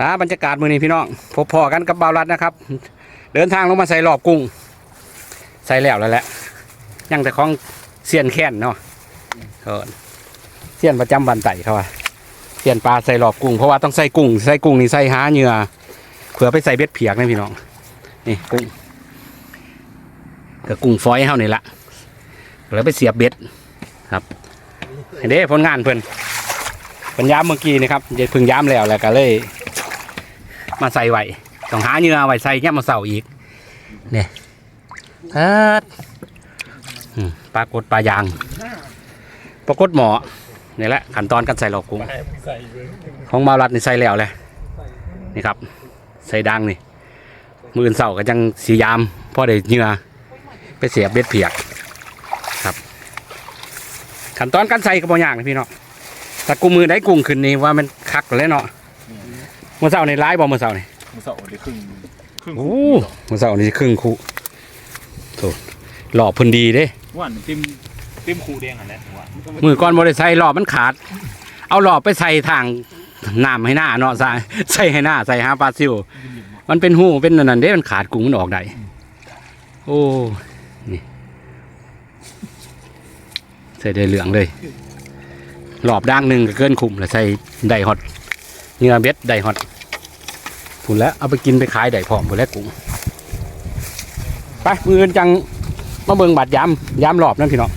อ่าบรรยากาศมือนี้พี่น้องพบพอกันกับบ่าวรัดนะครับ เดินทางลงมาใส่รอบกุ้ง ใส่แล้วแล้วแหละยังแต่ของเสียนแค้นเนาะเออเสียนประจำวันไตเขาว่าเสียนปลาใส่รอบกุ้งเพราะว่าต้องใส่กุ้งใส่กุ้งนี่ใส่หาเหยื่อเผื่อไปใส่เบ็ดเผียกนะพี่น้องนี่กุ้งกับกุ้งฝอยเฮานี่ละแล้วไปเสียบเบ็ดครับเห็นเด้ผลงานเพิ่อนเพิ่นย้ำเมื่อกี้นี่ครับเพิ่งย้ำแล้วแหล้วก็เลย มาใส่ไว้ต้องหาเหยื่อไว้ใส่แง่มาเสาอีกเนี่ยเอิดปลากดปลายางปลากดหมอนี่แหละขั้นตอนการใส่หลอกกุ้งของมาลัดนี่ใส่แล้วเลยนี่ครับ ใส่ดังนี่มืออนเสาก็ยังสียามพอได้เหยื่อไปเสียบเบ็ดเพียกครับขั้นตอนการใส่ก็บ่ยากนะพี่เนาะแต่กูมือได้กุ้งขึ้นนี่ว่ามันคักเลยเนาะ มื่อเช้าในร้ายบ่เมื่อเช้านี่มือเสาได้ครึ่งครึ่งโอ้เมื่อเช้านี่ครึ่งคู่โถหลอบเพิ่นดีเด้ ว่านติมติมคูแดงอันนั้นว่ามือก่อนบ่ได้ใส่หลอบมันขาด เอาหลอบไปใส่ทางน้ำให้หน้าเนาะใส่ใส่ให้หน้าใส่หาปลาซิว มันเป็นหูเป็นนั่นนเด้มันขาดกุ้งมันออกได้โอ้นี่ใส่ได้เหลืองเลย หลอบด่างหนึ่งก็เกินคุมแล้วใส่ไดฮอตเนื้อเบ็ดไดฮอต ผุนแล้วเอาไปกินไปขายได้พร้อมผุนแล้วกุ้งไปมืออนจังมาเบิ่งบาดย้ำย้ำหลอบนั่นพี่น้อง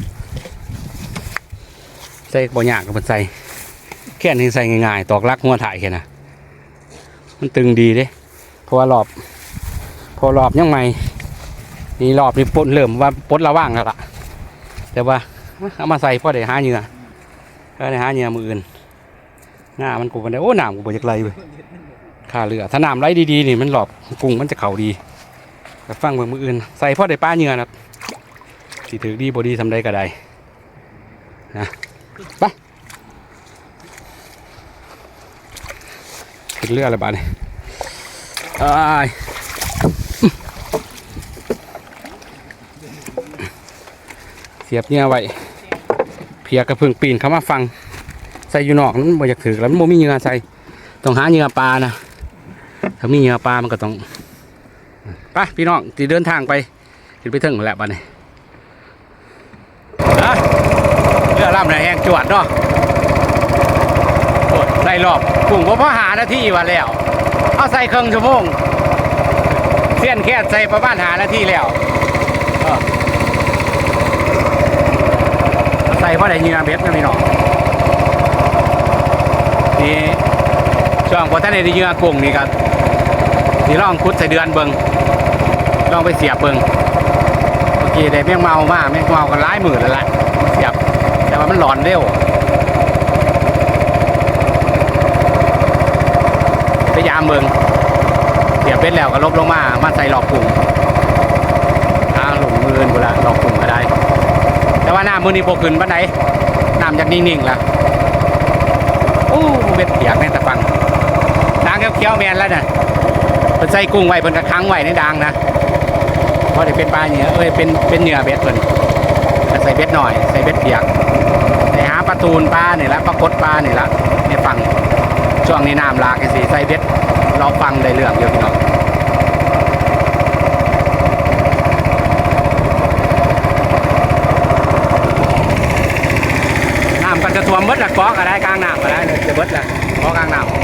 ใส่บ่ยากกับมันใส่แค่นี้ใส่ง่ายๆตอกลักหัวถ่ายแค่นะมันตึงดีเด้เพราะว่ารอบ พอรอบยังใหม่นี่รอบนี่ปลดเริ่มว่าปลดระว่างแล้วล่ะ แต่ว่าเอามาใส่พอได้หาเหยื่อก็ได้หาเหยื่อมืออื่นหน้ามันกูมันได้โอ้หนามกูบ่อยากไรเว้ย ค่าเรือถ้าน้ำไหลดีๆนี่มันหลอบกุ้งมันจะเข่าดีแต่ฟังเบิ่งมืออื่น ใส่พ่อได้ป้าเหยื่อนะสิถือดีบ่ดีทำได้ก็ได้นะไปขึ้นเรืออะไรบ้านี่อ้ายเสียบเนี่ยไว้เพียกระเพึ่งปีนเข้ามาฟัง ใส่อยู่นอกนั้นบ่อยากถือแล้วมันบ่มีเงื่อใส่ต้องหาเงื่อปลานะ ถ้ามีเหงื่อปลามันก็ต้องไปพี่น้องที่เดินทางไปขึ้นไปถึงแหละบ้านนี้อะเรือลำไหนแห้งจวดเนาะโอ้ยไล่รอบกุ้งบ่พอหานาทีว่าแล้วเอาใส่เครึ่องชั่วโมงเสี้ยนแค่ใส่ประมาณหานาทีแล้วใส่เพราะได้เหงื่อเบ็ดนะพี่น้องนี่ช่วงพอท่านได้เหงื่อกุ้งนี่ก็ นี่ลองคุดใส่เดือนเบิงลองไปเสียบเบิงเมื่อกี้ได้แมงเมามากแมงเมากันร้ายหมื่นแล้วล่ะเสียบ แต่ว่ามันหลอนเร็วพยายามเบิงเสียบเป็นแล้วก็ลบลงมามาใส่หลอกกลุ่มทางหลุมมือนเวลาหลอกกลุ่มก็ได้ แต่ว่าน้ำมือนี้โปขึ้นบันไดน้ำจากนิ่งๆละอู้เบ็ดเปียกแม่ตะฟังดางเขียวๆแมนแล้วน่ะ เพิ่นใส่กุ้งไว้เพิ่นกระค้างไว้ในดางนะเพราะได้เป็นปลาเหนื้อเอ้ยเป็นเป็นเหนื้อเบ็ดเพิ่นใส่เบ็ดหน่อยใส่เบ็ดเปียกใส่หาปลาตูนปลาเนี่ยละปลากดปลาเนี่ยละในฝั่งช่วงนี้น้ำลากสิใส่เบ็ดเราฟังได้เรื่องเยอะพี่น้องน้ำก็จะท่วมเบิดละก้อก็ได้กลางน้ำก็ได้เลยจะเบิดละก้อกลางน้ำ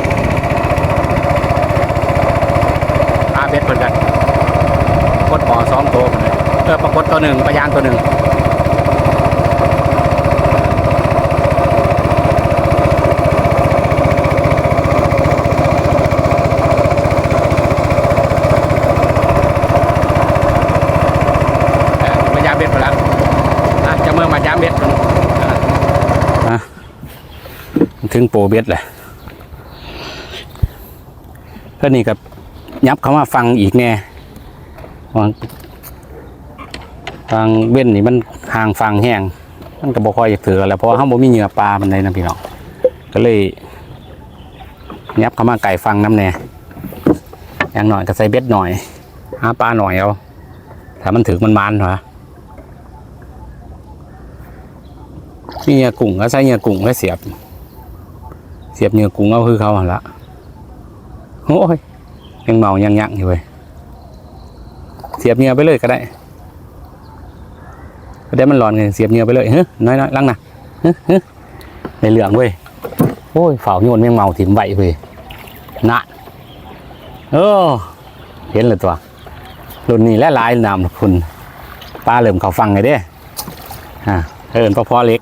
ปลา เบ็ดเพิ่นกันกดหมอสองตัวพุ่นเลยเออปรากฏตัวหนึ่งปลายางตัวหนึ่งเอ่อมายามเบ็ดไปแล้วอะจะเมื่อมายามเบ็ดถึงโปรเบ็ดเลยก็นี่กับ ยับเขามาฟังอีกแน่ฟังฟังเบ็ดนี่มันห่างฟังแห้งมันก็บ่ค่อยอยากถือแล้วเพราะว่าเขาบ่มีเหยื่อปลามันเลยนะพี่น้องก็เลยยับเขามาไก่ฟังน้ำแน่อย่างหน่อยก็ใส่เบ็ดหน่อยหาปลาหน่อยเอาถ้ามันถึงมันมันเหรอนี่เหยื่อกุ้งก็ใส่เหยื่อกุ้งก็เสียบ เสียบเหยื่อกุ้งเอาคือเขาหละโอ้ย ยังเมายังยังอยู่เว้ยเสียบเหงื่อไปเลยก็ได้ก็ได้มันร้อนไงเสียบเหงื่อไปเลยเฮ้ยน้อยน้อยลังนะเฮ้ยเฮ้ยในเหลืองเว้ยโอ้ยฝ่าวโยนแมงเมาถิ่มใบเว้ยนะเออเห็นเลยตัวรุ่นนี้และลายนามคุณป้าเริ่มเขาฟังไงเด้อ่าเอินพอพอเล็ก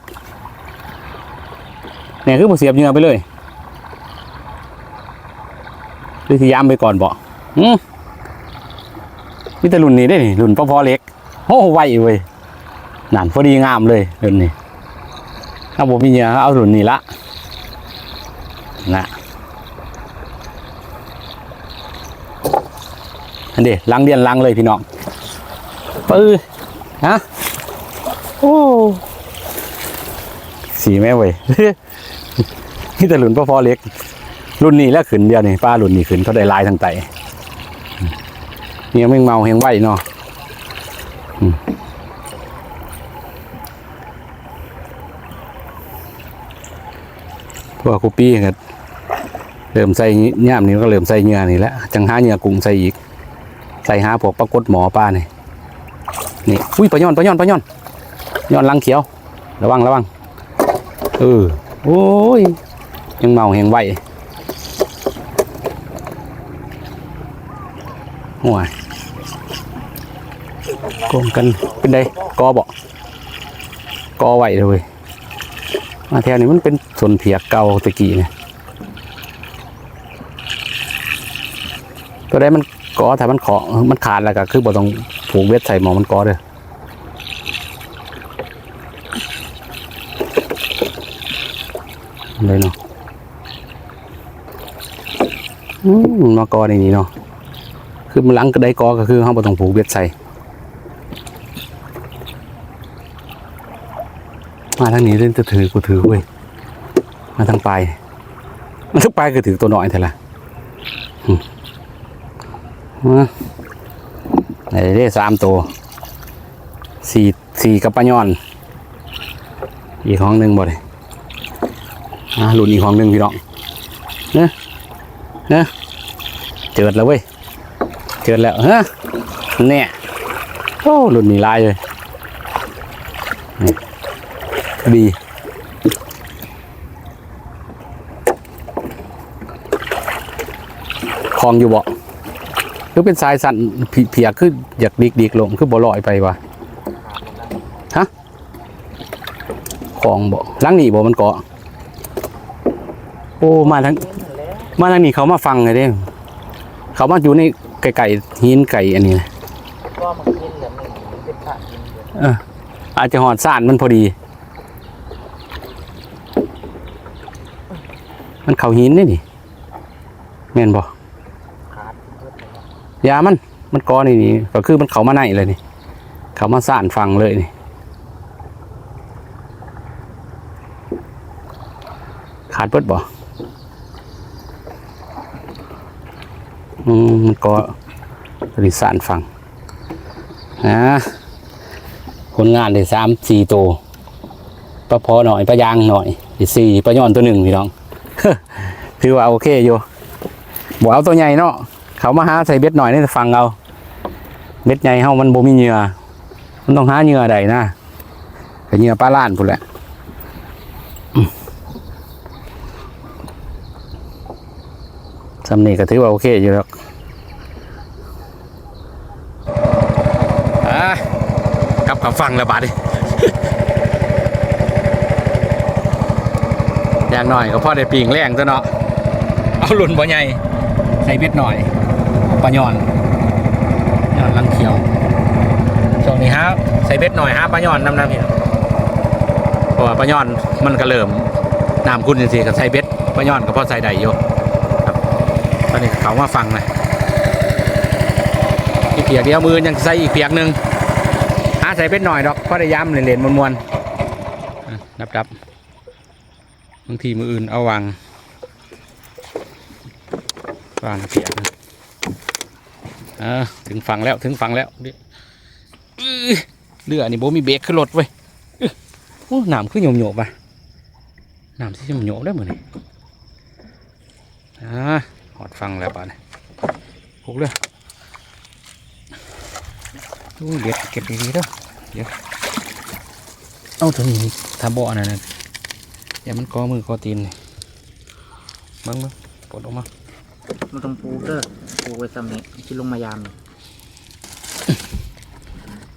เนี่ยคือผมเสียบเหงื่อไปเลย หรือที่ยามไปก่อนบ่อืมนี่แต่รุ่นนี้ได้นี่รุ่นพอพอเล็กโอ้ไวเว้ยนั่นพอดีงามเลยรุ่นนี้ถ้าผมมีเหงื่อเอารุ่นนี้ละนะอันเดีลังเดียนลังเลยพี่น้องปื้อฮะโอ้สีแม่เว้ยนี่แต่รุ่นพอพอเล็ก รุ่นนี้แล้วขึ้นเดียวนี่ป้ารุ่นนี้ขึ้นเขาได้ลายทางไตเนี่ยไม่งเมาเฮงไหวเนาะพวกคูปี้กันเริ่มใส่ย่ามนี้ก็เริ่มใส่เหงื่อนี่แหละจังหาเหงื่อกุ้งใส่อีก ใส่หาพวกปรากฏหมอป้านี่นี่อุ้ยปลาย่อนปลาย่อนปลาย่อนย่อนลังเขียว ระวังระวังเออโอ้ยยังเมาเฮงไหว ห่วกงกันเป็นไดกอบ่กอไหวเลยมาแถวนี้มันเป็นสวนเพียกเก่าตะกี้เนี่ยตัวใดมันกอถ้ามันขอมันขาดแล้วก็คือบ่ต้องผูกเวทใส่หมอมันกอเด้อเลยเนาะอืมมากอในนี้เนาะ คือมันหลังก็ได้กอก็คือเขาบ่ต้องผูกเบ็ดใส่มาทางนี้เล่นจะถือกูถือเว้ยมาทางปลายมาทางปลายก็ถือตัวน้อยเท่าไหร่อืมาไหนได้สามตัวสี่สี่กับปลาย่อน อีกห้องหนึ่งบ่เลยอ่าหลุนอีกห้องหนึ่งพี่น้องเนะเนะเจิดแล้วเว้ย เจอแล้วฮะเนี่ยโอ้รุ่นนี้ลายเลยนี่ดีคลองอยู่บ่คือเป็นสายสั่นผีเพียกคืออยากดิกดิกลง คือบ่ลอยไปวะฮะคลองบ่ลังนี่บ่มันเกาะโอ้ มาทางมาทางนี้เขามาฟังเลยเด้ เขามาอยู่ใน ไก่ไก่หินไก่อันนี้นะก็มันกินเหลือหนึ่งมันเป็นผักกินเยอะเอออาจจะหอดซ่านมันพอดี มันเขาหินนี่นี่แม่นบ่ขาดเพื่อนเลยยามันมันกอนี่นี่ก็คือมันเขามาในเลยนี่ เขามาซ่านฟังเลยนี่ ขาดเปิดบ่ มันก็ริสานฟังนะผลงานได้สามสี่ตัวปลาพอหน่อยปลายางหน่อยอีสี่ปลาย่อนตัวหนึ่งพี่น้องถือว่าโอเคอยู่บอกเอาตัวใหญ่เนาะเขามาหาใส่เบ็ดหน่อยนี่ฟังเอาเบ็ดใหญ่เฮามันบ่มีเหงื่อมันต้องหาเหงื่อใดนะเหงื่อปลาล้านพุ่นแหละอืม สำนีก็ถือว่าโอเคอยู่แล้วอะกลับกับฟังแล้วบาดดิอย่างหน่อยก็พ่อได้ปีงแรงซะเนาะ เอาหลุนบ่ใหญ่ใส่เบ็ดหน่อยปลาย่อนย่อนลังเขียวช่วงนี้ฮะใส่เบ็ดหน่อยฮะปลาย่อนน้ำน้ำพี่เพราะว่าปลาย่อนมันก็เริ่มน้ำคุณจริงๆก็ใส่เบ็ดปลาย่อนก็พอใส่ได้อยู่ ตอนนี้เขามาฟังนะอีกเปียกเดียวมือยังใส่อีกเปียกหนึ่งหาใส่เป็นหน่อยดอกพราะได้ย้ำเล่นๆมวนๆนับดับบางทีมืออื่นเอาวางวางเปียกนะเออถึงฝั่งแล้วถึงฝั่งแล้วเดี๋ยวอื้อเรือนี่โบมีเบรกขึ้นรถเว้ยอื้อโอ้น้ำขึ้นโยมโยบๆป่ะน้ำที่โยมโยบได้เหมือนนี่อ่า หอดฟังแล้วป่ะเนี่ยผูกเลยโอ้ยเด็ดเก็บดีๆเด้อเดี๋ยวเอาตัวนี้ทำบ่อนั่นน่ะอย่ามันกอมือกอตีนนี่เบังเบังปลดออกมามันต้องปูเด้อปูไว้สำเนีที่ลงมายาม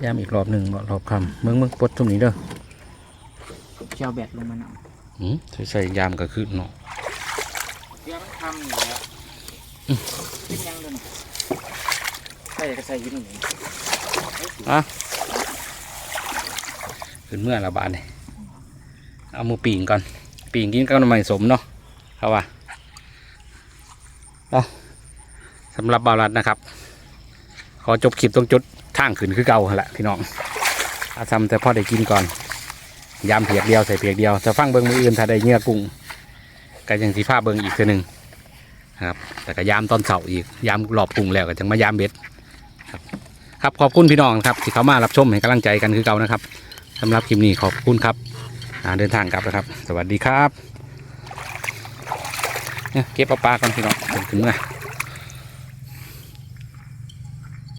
ยามอีกรอบหนึ่งรอบคำเมืองเมืองปลดตรงนี้เด้อเจ้าแบตลงมาหน่อยหืมใส่ใส่ยามก็คือเนาะเดี๋ยวมันทำอยู่แล้ว เป็นยังเด้อนี่ใส่ก็ใส่อยี่นี่ขึ้นเมื่อละบาทนี่เอามือปีงก่อน ปีงกินกับน้ำมันสมเนาะเขาว่าเอาสำหรับบารัดนะครับ ขอจบคลิปตรงจุดทางขึ้นคือเก่าแหละพี่น้องอาทำแต่พ่อได้กินก่อน ยามเพียกเดียวใส่เพียกเดียวจะฟังเบิ้งมืออื่นถ้าได้เนื้อกุ้งก็ยังสีผ้าเบิ้งอีกคือหนึ่ง ครับ แต่ก็ยามตอนเสาร์อีกยามหลอบกุ้งแล้วก็จังมายามเบ็ดครับครับขอบคุณพี่น้องครับที่เขามารับชมให้กำลังใจกันคือเก่านะครับสำหรับคลิปนี้ขอบคุณครับเดินทางกลับนะครับ สวัสดีครับเก็บปลาปลากันพี่น้องเดินขึ้นมา